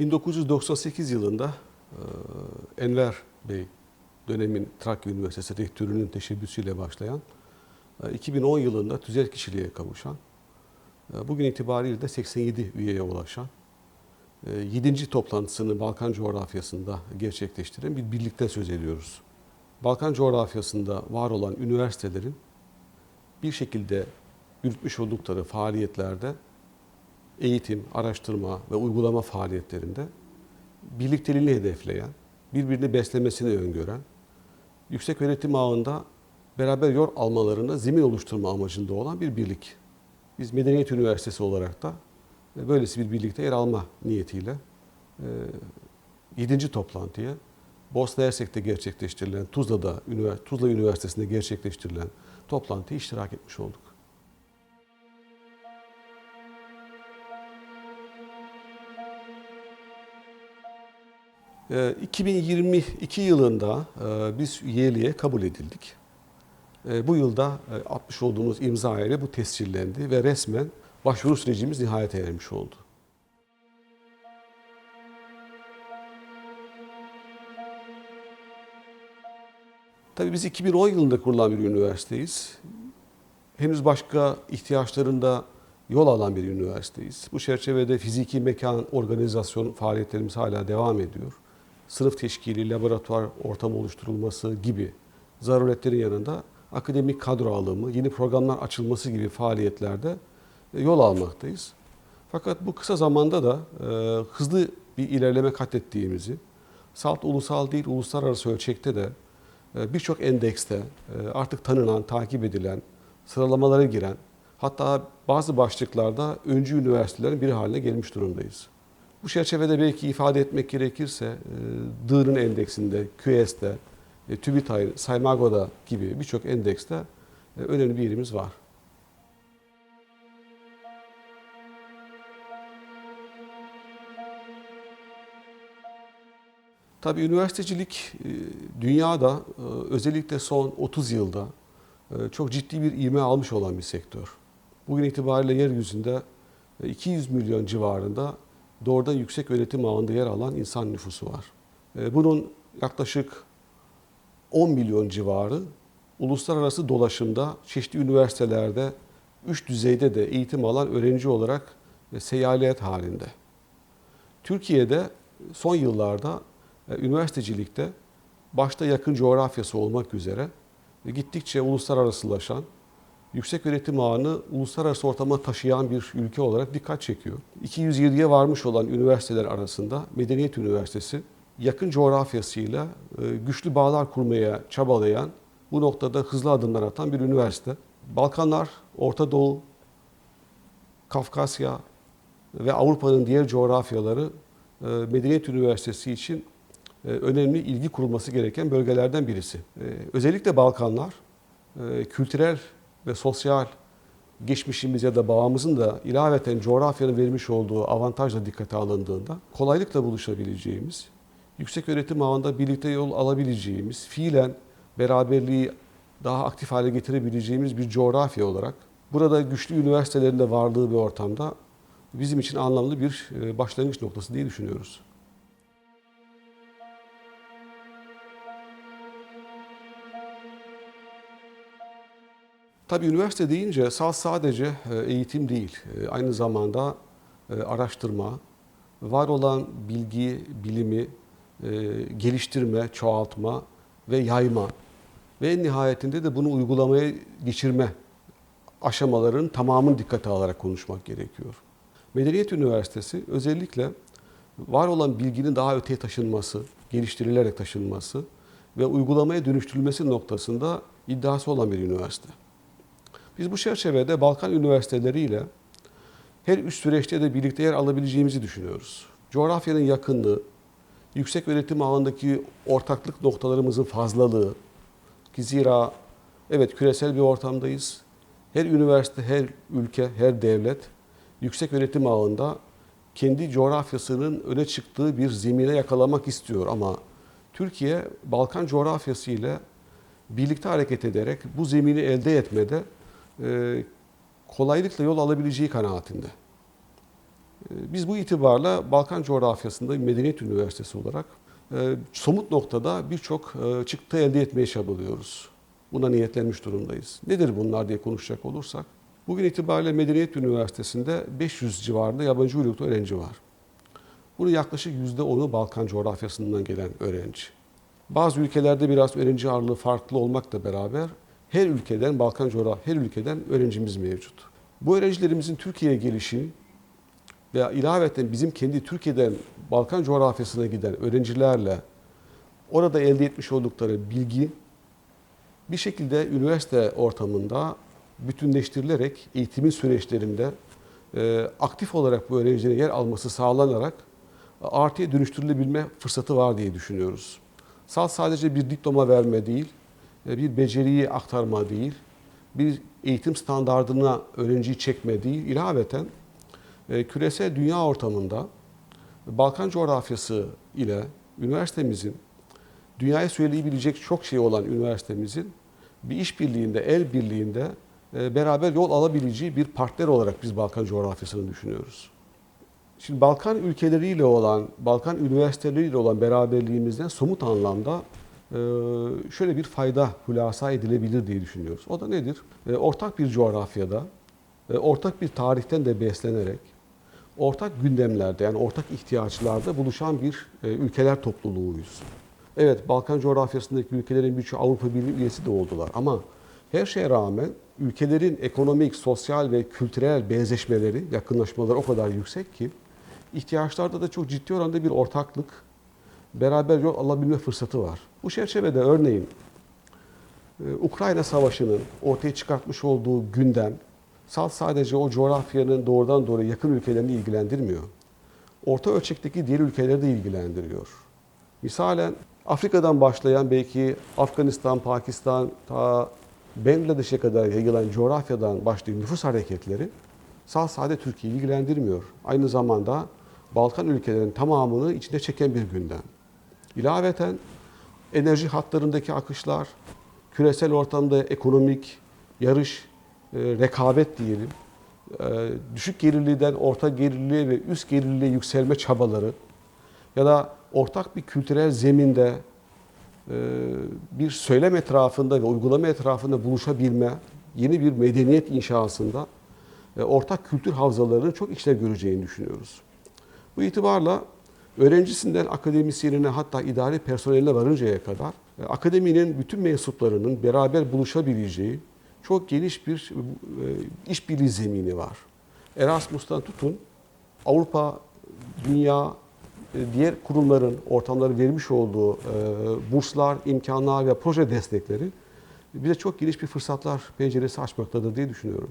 1998 yılında Enver Bey dönemin Trakya Üniversitesi rektörünün teşebbüsüyle başlayan, e, 2010 yılında tüzel kişiliğe kavuşan, e, bugün itibariyle de 87 üyeye ulaşan, 7. toplantısını Balkan coğrafyasında gerçekleştiren bir birlikte söz ediyoruz. Balkan coğrafyasında var olan üniversitelerin bir şekilde yürütmüş oldukları faaliyetlerde eğitim, araştırma ve uygulama faaliyetlerinde birlikteliğini hedefleyen, birbirini beslemesini öngören, yüksek öğretim ağında beraber yol almalarına zemin oluşturma amacında olan bir birlik. Biz Medeniyet Üniversitesi olarak da böylesi bir birlikte yer alma niyetiyle 7. toplantıya Bosna Hersek'te gerçekleştirilen, Tuzla'da, Tuzla Üniversitesi'nde gerçekleştirilen toplantıya iştirak etmiş olduk. 2022 yılında e, biz üyeliğe kabul edildik. E, Bu yılda e, atmış olduğumuz imza ile bu tescillendi ve resmen başvuru sürecimiz nihayete ermiş oldu. Tabii biz 2010 yılında kurulan bir üniversiteyiz. Henüz başka ihtiyaçlarında yol alan bir üniversiteyiz. Bu çerçevede fiziki mekan organizasyon faaliyetlerimiz hala devam ediyor. Sınıf teşkili, laboratuvar ortamı oluşturulması gibi zaruretlerin yanında akademik kadro alımı, yeni programlar açılması gibi faaliyetlerde e, yol almaktayız. Fakat bu kısa zamanda da e, hızlı bir ilerleme kat ettiğimizi, salt ulusal değil uluslararası ölçekte de e, birçok endekste e, artık tanınan, takip edilen, sıralamalara giren, hatta bazı başlıklarda öncü üniversitelerin biri haline gelmiş durumdayız. Bu çerçevede belki ifade etmek gerekirse e, Dığ'ın endeksinde, QS'de, e, TÜBİTAK, Saymago'da gibi birçok endekste e, önemli bir yerimiz var. Tabii üniversitecilik dünyada özellikle son 30 yılda çok ciddi bir ivme almış olan bir sektör. Bugün itibariyle yeryüzünde 200 milyon civarında doğrudan yüksek öğretim ağında yer alan insan nüfusu var. Bunun yaklaşık 10 milyon civarı uluslararası dolaşımda çeşitli üniversitelerde üç düzeyde de eğitim alan öğrenci olarak seyahat halinde. Türkiye'de son yıllarda üniversitecilikte başta yakın coğrafyası olmak üzere gittikçe uluslararasılaşan, yüksek öğretim ağını uluslararası ortama taşıyan bir ülke olarak dikkat çekiyor. 207'ye varmış olan üniversiteler arasında Medeniyet Üniversitesi yakın coğrafyasıyla e, güçlü bağlar kurmaya çabalayan, bu noktada hızlı adımlar atan bir üniversite. Balkanlar, Orta Doğu, Kafkasya ve Avrupa'nın diğer coğrafyaları e, Medeniyet Üniversitesi için e, önemli ilgi kurulması gereken bölgelerden birisi. Özellikle Balkanlar kültürel ve sosyal geçmişimiz ya da bağımızın da ilaveten coğrafyanın vermiş olduğu avantajla dikkate alındığında kolaylıkla buluşabileceğimiz, yüksek öğretim ağında birlikte yol alabileceğimiz, fiilen beraberliği daha aktif hale getirebileceğimiz bir coğrafya olarak burada güçlü üniversitelerin de varlığı bir ortamda bizim için anlamlı bir e, başlangıç noktası diye düşünüyoruz. Tabii üniversite deyince sadece e, eğitim değil, e, aynı zamanda araştırma, var olan bilgi, bilimi geliştirme, çoğaltma ve yayma ve nihayetinde de bunu uygulamaya geçirme aşamaların tamamını dikkate alarak konuşmak gerekiyor. Medeniyet Üniversitesi özellikle var olan bilginin daha öteye taşınması, geliştirilerek taşınması ve uygulamaya dönüştürülmesi noktasında iddiası olan bir üniversite. Biz bu çerçevede Balkan üniversiteleriyle her üç süreçte de birlikte yer alabileceğimizi düşünüyoruz. Coğrafyanın yakınlığı, yüksek öğretim ağındaki ortaklık noktalarımızın fazlalığı, ki zira evet küresel bir ortamdayız. Her üniversite, her ülke, her devlet yüksek öğretim ağında kendi coğrafyasının öne çıktığı bir zemine yakalamak istiyor ama Türkiye Balkan coğrafyası ile birlikte hareket ederek bu zemini elde etmede e, kolaylıkla yol alabileceği kanaatinde. E, Biz bu itibarla Balkan coğrafyasında medeniyet üniversitesi olarak e, somut noktada birçok çıktı elde etmeye çabalıyoruz. Buna niyetlenmiş durumdayız. Nedir bunlar diye konuşacak olursak. Bugün itibariyle Medeniyet Üniversitesi'nde 500 civarında yabancı uyruklu öğrenci var. Bunun yaklaşık %10'u Balkan coğrafyasından gelen öğrenci. Bazı ülkelerde biraz öğrenci ağırlığı farklı olmakla beraber her ülkeden, Balkan coğrafya, her ülkeden öğrencimiz mevcut. Bu öğrencilerimizin Türkiye'ye gelişi veya ilaveten bizim kendi Türkiye'den Balkan coğrafyasına giden öğrencilerle orada elde etmiş oldukları bilgi bir şekilde üniversite ortamında bütünleştirilerek eğitimin süreçlerinde e, aktif olarak bu öğrencilerin yer alması sağlanarak artıya dönüştürülebilme fırsatı var diye düşünüyoruz. Sadece bir diploma verme değil, e, bir beceriyi aktarma değil, bir eğitim standardına öğrenciyi çekme değil, ilaveten e, küresel dünya ortamında Balkan coğrafyası ile üniversitemizin dünyaya söyleyebilecek çok şey olan üniversitemizin bir işbirliğinde, el birliğinde e, beraber yol alabileceği bir partner olarak biz Balkan coğrafyasını düşünüyoruz. Şimdi Balkan ülkeleriyle olan, Balkan üniversiteleriyle olan beraberliğimizden somut anlamda e, şöyle bir fayda hulasa edilebilir diye düşünüyoruz. O da nedir? E, Ortak bir coğrafyada, e, ortak bir tarihten de beslenerek, ortak gündemlerde yani ortak ihtiyaçlarda buluşan bir e, ülkeler topluluğuyuz. Evet Balkan coğrafyasındaki ülkelerin birçoğu Avrupa Birliği üyesi de oldular ama her şeye rağmen ülkelerin ekonomik, sosyal ve kültürel benzeşmeleri, yakınlaşmaları o kadar yüksek ki ihtiyaçlarda da çok ciddi oranda bir ortaklık, beraber yol alabilme fırsatı var. Bu çerçevede örneğin e, Ukrayna Savaşı'nın ortaya çıkartmış olduğu gündem sadece o coğrafyanın doğrudan doğruya yakın ülkelerini ilgilendirmiyor. Orta ölçekteki diğer ülkeleri de ilgilendiriyor. Misalen Afrika'dan başlayan belki Afganistan, Pakistan, ta Bangladeş'e kadar yayılan coğrafyadan başlayan nüfus hareketleri sağ sade Türkiye'yi ilgilendirmiyor. Aynı zamanda Balkan ülkelerinin tamamını içine çeken bir gündem. İlaveten enerji hatlarındaki akışlar, küresel ortamda ekonomik yarış, e, rekabet diyelim, e, düşük gelirliden orta gelirliğe ve üst gelirliğe yükselme çabaları ya da ortak bir kültürel zeminde e, bir söylem etrafında ve uygulama etrafında buluşabilme, yeni bir medeniyet inşasında ortak kültür havzalarını çok işlev göreceğini düşünüyoruz. Bu itibarla öğrencisinden akademisyenine hatta idari personeline varıncaya kadar e, akademinin bütün mensuplarının beraber buluşabileceği çok geniş bir e, işbirliği zemini var. Erasmus'tan tutun Avrupa, dünya, e, diğer kurumların, ortamların vermiş olduğu e, burslar, imkanlar ve proje destekleri bize çok geniş bir fırsatlar penceresi açmaktadır diye düşünüyorum.